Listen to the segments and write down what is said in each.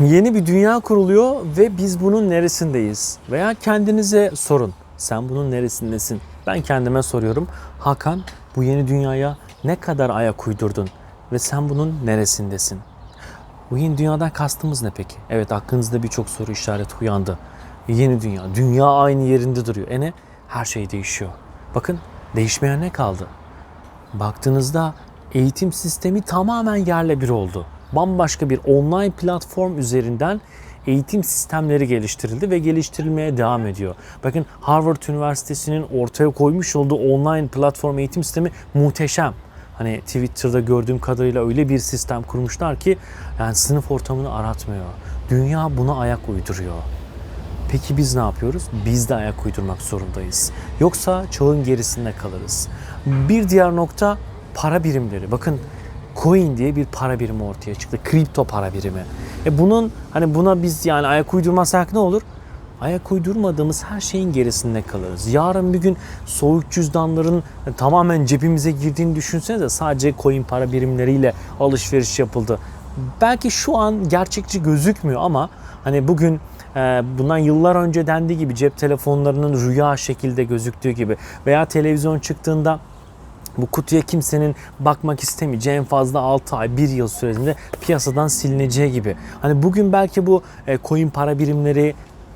Yeni bir dünya kuruluyor ve biz bunun neresindeyiz? Veya kendinize sorun. Sen bunun neresindesin? Ben kendime soruyorum. Hakan bu yeni dünyaya ne kadar ayak uydurdun? Ve sen bunun neresindesin? Bu yeni dünyadan kastımız ne peki? Evet aklınızda birçok soru işareti uyandı. Yeni dünya. Dünya aynı yerinde duruyor. E ne? Her şey değişiyor. Bakın değişmeyen ne kaldı? Baktığınızda eğitim sistemi tamamen yerle bir oldu. Bambaşka bir online platform üzerinden eğitim sistemleri geliştirildi ve geliştirilmeye devam ediyor. Bakın Harvard Üniversitesi'nin ortaya koymuş olduğu online platform eğitim sistemi muhteşem. Hani Twitter'da gördüğüm kadarıyla öyle bir sistem kurmuşlar ki yani sınıf ortamını aratmıyor. Dünya buna ayak uyduruyor. Peki biz ne yapıyoruz? Biz de ayak uydurmak zorundayız. Yoksa çağın gerisinde kalırız. Bir diğer nokta para birimleri. Bakın coin diye bir para birimi ortaya çıktı. Kripto para birimi. E bunun hani buna biz yani ayak uydurmasak ne olur? Ayak uydurmadığımız her şeyin gerisinde kalırız. Yarın bir gün soğuk cüzdanların tamamen cebimize girdiğini düşünsenize sadece coin para birimleriyle alışveriş yapıldı. Belki şu an gerçekçi gözükmüyor ama hani bugün e, bundan yıllar önce dendiği gibi cep telefonlarının rüya şekilde gözüktüğü gibi veya televizyon çıktığında bu kutuya kimsenin bakmak istemeyeceği en fazla 6 ay 1 yıl süresinde piyasadan silineceği gibi. Hani bugün belki bu e, coin para birimleri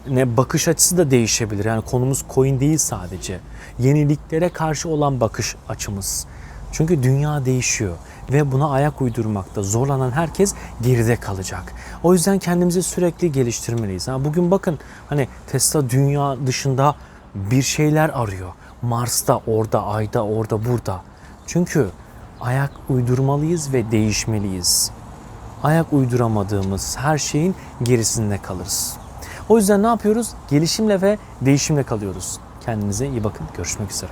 ne bakış açısı da değişebilir. Yani konumuz coin değil sadece. Yeniliklere karşı olan bakış açımız. Çünkü dünya değişiyor ve buna ayak uydurmakta zorlanan herkes geride kalacak. O yüzden kendimizi sürekli geliştirmeliyiz. Ha, bugün bakın hani Tesla dünya dışında bir şeyler arıyor. Mars'ta, orada, ayda, orada, burada. Çünkü ayak uydurmalıyız ve değişmeliyiz. Ayak uyduramadığımız her şeyin gerisinde kalırız. O yüzden ne yapıyoruz? Gelişimle ve değişimle kalıyoruz. Kendinize iyi bakın. Görüşmek üzere.